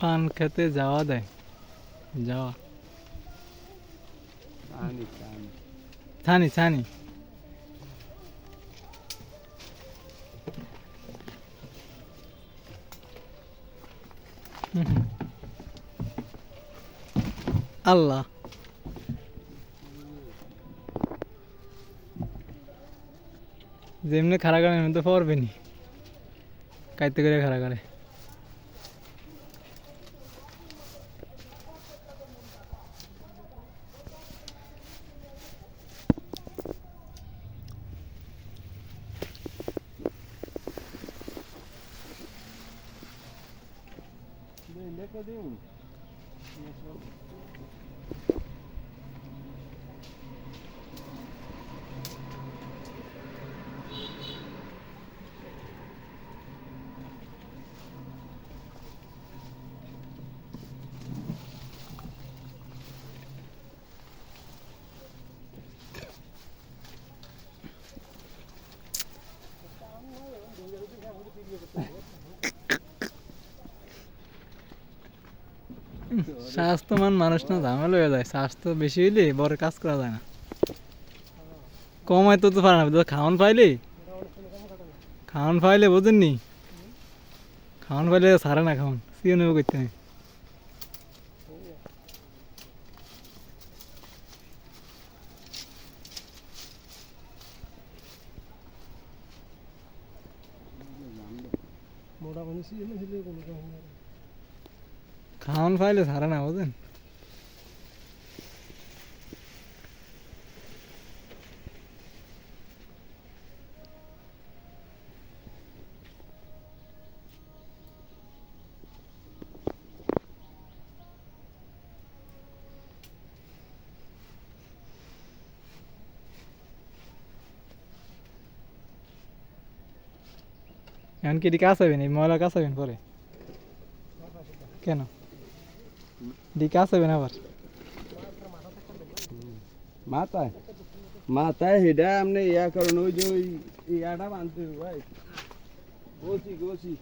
পান খেতে যাওয়া দেয়। যাওয়া। ছানি ছানি। আল্লাহ। যেমনি খাড়া করে এমনি তো পারবে নি কাইতে করে খাড়া করে। cadê um? স্বাস্থ্যমান মানুষ না, ঝামেলা হয়ে যায়। স্বাস্থ্য বেশি হইলে বড় কাজ করা যায় না। কমাই তো তো পারে না খাওয়ান পাইলে খাওয়ান পাইলে বোঝেন নি। খাওয়ান পাইলে সারে না খাওয়ান, সিও নেব করতে নেই মোটা মানুষ এনে দিলে কোনো খাওয়ান পাইলে সারে না বোঝেন এখন কি কাজ হবেন এই ময়লা কাজ হবেন পরে কেন ডি কাজ হবেন আবার মাথায় মাথায় হেডা আপনি ইয়া করেন ওই যে ওই ইয়াটা বানতে হবে ভাই গোসি গোসি